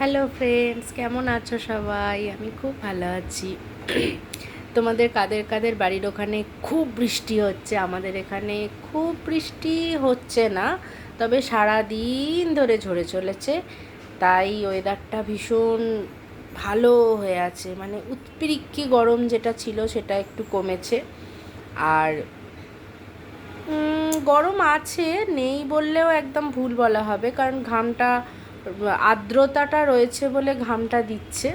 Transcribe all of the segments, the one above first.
Hello friends কেমন আছো সবাই? আমি খুব ভালো আছি। তোমাদের কাদের কাদের বাড়ির ওখানে খুব বৃষ্টি হচ্ছে? আমাদের এখানে খুব বৃষ্টি হচ্ছে না, তবে সারা দিন ধরে ঝরে চলেছে। তাই ওয়েদারটা ভীষণ ভালো হয়ে আছে। মানে উৎপিরিক্কি গরম যেটা ছিল সেটা একটু কমেছে। আর গরম আছে, নেই বললেও একদম ভুল বলা হবে। কারণ ঘামটা আর্দ্রতাটা রয়েছে বলে ঘামটা দিচ্ছে।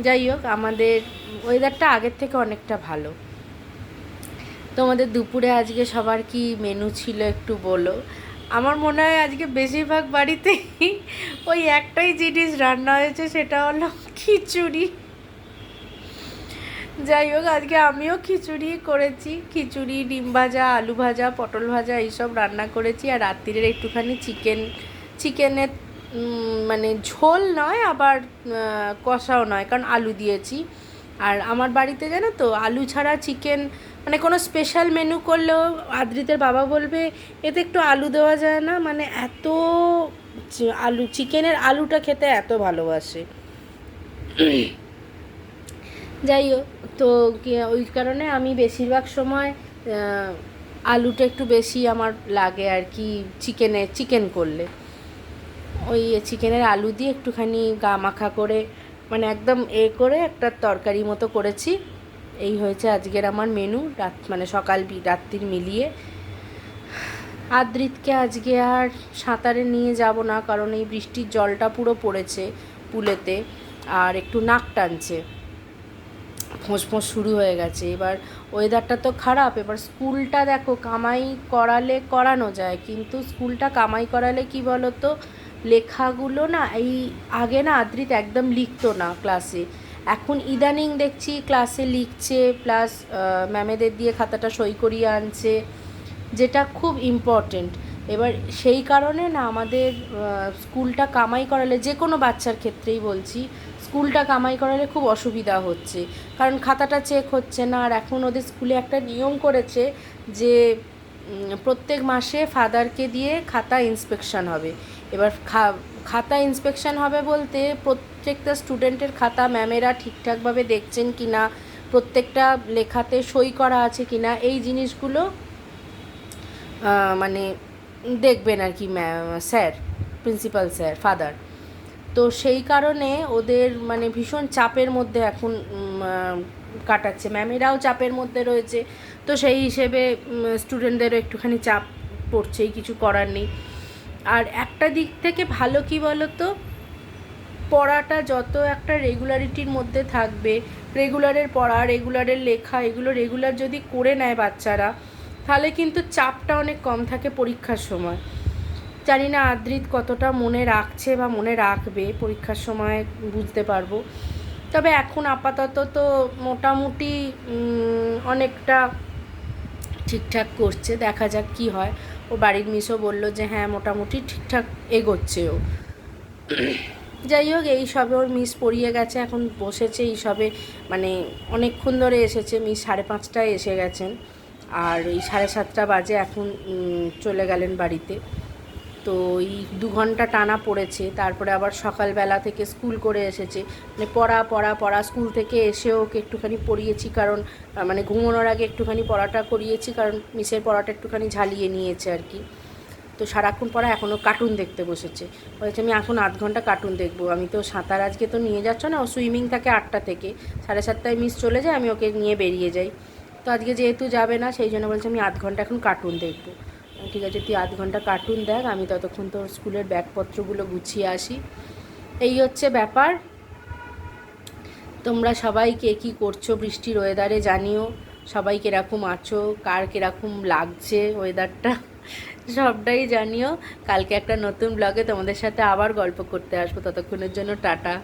যাই হোক, আমাদের ওয়েদারটা আগের থেকে অনেকটা ভালো। তোমাদের দুপুরে আজকে সবার কি মেনু ছিল একটু বলো? আমার মনে হয় আজকে বেশিরভাগ বাড়িতেই ওই একটাই জিনিস রান্না হয়েছে, সেটা হলো খিচুড়ি। যাই হোক, আজকে আমিও খিচুড়ি করেছি। খিচুড়ি, ডিম ভাজা, আলু ভাজা, পটল ভাজা, এইসব রান্না করেছি। আর রাত্রিরের একটুখানি চিকেন চিকেনের মানে ঝোল নয়, আবার কষাও নয়, কারণ আলু দিয়েছি। আর আমার বাড়িতে জানো তো, আলু ছাড়া চিকেন মানে কোনো স্পেশাল মেনু করলেও আদ্রিতের বাবা বলবে, এতে একটু আলু দেওয়া যায় না। মানে এত আলু চিকেনের আলুটা খেতে এত ভালোবাসে। যাই হোক, তো ওই কারণে আমি বেশিরভাগ সময় আলুটা একটু বেশি আমার লাগে আর কি চিকেনে চিকেন করলে। ওই চিকেনের আলু দিয়ে একটুখানি গা মাখা করে মানে একদম এ করে একটা তরকারি মতো করেছি। এই হয়েছে আজকের আমার মেনু রাত মানে সকাল রাত্রির মিলিয়ে। আদ্রিতকে আজকে আর সাঁতারে নিয়ে যাব না, কারণ এই বৃষ্টির জলটা পুরো পড়েছে পুলেতে, আর একটু নাক টানছে। ফোঁস ফোঁস শুরু হয়ে গেছে। এবার ওয়েদারটা তো খারাপ, এবার স্কুলটা দেখো, কামাই করালে করানো যায়, কিন্তু স্কুলটা কামাই করালে কি বলো তো লেখাগুলো না, এই আগে না আদ্রিত একদম লিখতো না ক্লাসে। এখন ইদানিং দেখছি ক্লাসে লিখছে প্লাস ম্যামেদের দিয়ে খাতাটা সই করিয়ে আনছে, যেটা খুব ইম্পর্টেন্ট এবার সেই কারণে না আমাদের স্কুলটা কামাই করালে, যে কোনো বাচ্চার ক্ষেত্রেই বলছি, স্কুলটা কামাই করালে খুব অসুবিধা হচ্ছে। কারণ খাতাটা চেক হচ্ছে না, আর এখন ওদের স্কুলে একটা নিয়ম করেছে যে প্রত্যেক মাসে ফাদারকে দিয়ে খাতা ইন্সপেকশন হবে। এবার খাতা ইন্সপেকশন হবে বলতে প্রত্যেকটা স্টুডেন্টের খাতা ম্যামেরা ঠিকঠাকভাবে দেখছেন কি না, প্রত্যেকটা লেখাতে সই করা আছে কি না, এই জিনিসগুলো মানে দেখবেন আর কি স্যার, প্রিন্সিপাল স্যার, ফাদার। তো সেই কারণে ওদের মানে ভীষণ চাপের মধ্যে এখন কাটাচ্ছে। ম্যামেরাও চাপের মধ্যে রয়েছে। তো সেই হিসেবে স্টুডেন্টদেরও একটুখানি চাপ পড়ছেই, কিছু করার নেই। আর একটা দিক থেকে ভালো কি বলো তো পড়াটা যত একটা রেগুলারিটির মধ্যে থাকবে রেগুলারের পড়া রেগুলারের লেখা, এগুলো রেগুলার যদি করে নেয় বাচ্চারা, তাহলে কিন্তু চাপটা অনেক কম থাকে পরীক্ষার সময়। জানি না আদ্রিত কতটা মনে রাখছে বা মনে রাখবে, পরীক্ষার সময় বুঝতে পারব। তবে এখন আপাতত তো মোটামুটি অনেকটা ঠিকঠাক করছে, দেখা যাক কি হয়। ও বাড়ির মিসও বলল যে হ্যাঁ মোটামুটি ঠিকঠাক এগোচ্ছে ও। যাই হোক, এই সবে ওর মিস পড়িয়ে গেছে, এখন বসেছে এই সবে মানে অনেকক্ষণ ধরে এসেছে, মিস সাড়ে পাঁচটায় এসে গেছেন। আর এই সাড়ে সাতটা বাজে এখন চলে গেলেন বাড়িতে। তো এই দু ঘণ্টা টানা পড়েছে, তারপরে আবার সকালবেলা থেকে স্কুল করে এসেছে। মানে পড়া পড়া পড়া, স্কুল থেকে এসে ওকে একটুখানি পড়িয়েছি কারণ মানে ঘুমানোর আগে একটুখানি পড়াটা করিয়েছি কারণ মিসের পড়াটা একটুখানি ঝালিয়ে নিয়েছে আর কি। তো সারাক্ষণ পরে এখনও কার্টুন দেখতে বসেছে। বলেছে, আমি এখন আধ ঘণ্টা কার্টুন দেখব। আমি তো সাঁতার আজকে তো নিয়ে যাচ্ছ না, ও সুইমিং থাকে আটটা থেকে। সাড়ে সাতটায় মিস চলে যায়, আমি ওকে নিয়ে বেরিয়ে যাই। তো আজকে যেহেতু যাবে না, সেই জন্য বলছে, আমি আধ ঘণ্টা এখন কার্টুন দেখব। ঠিক আছে, তুই আধ ঘণ্টা কার্টুন দেখ, আমি ততক্ষণ তোর স্কুলের ব্যাগপত্রগুলো গুছিয়ে আসি। এই হচ্ছে ব্যাপার। তোমরা সবাই কে কী করছ বৃষ্টির ওয়েদারে জানিও। সবাই কীরকম আছো, কার কীরকম লাগছে ওয়েদারটা সবটাই জানিও। কালকে একটা নতুন ব্লগে তোমাদের সাথে আবার গল্প করতে আসব। ততক্ষণের জন্য টাটা।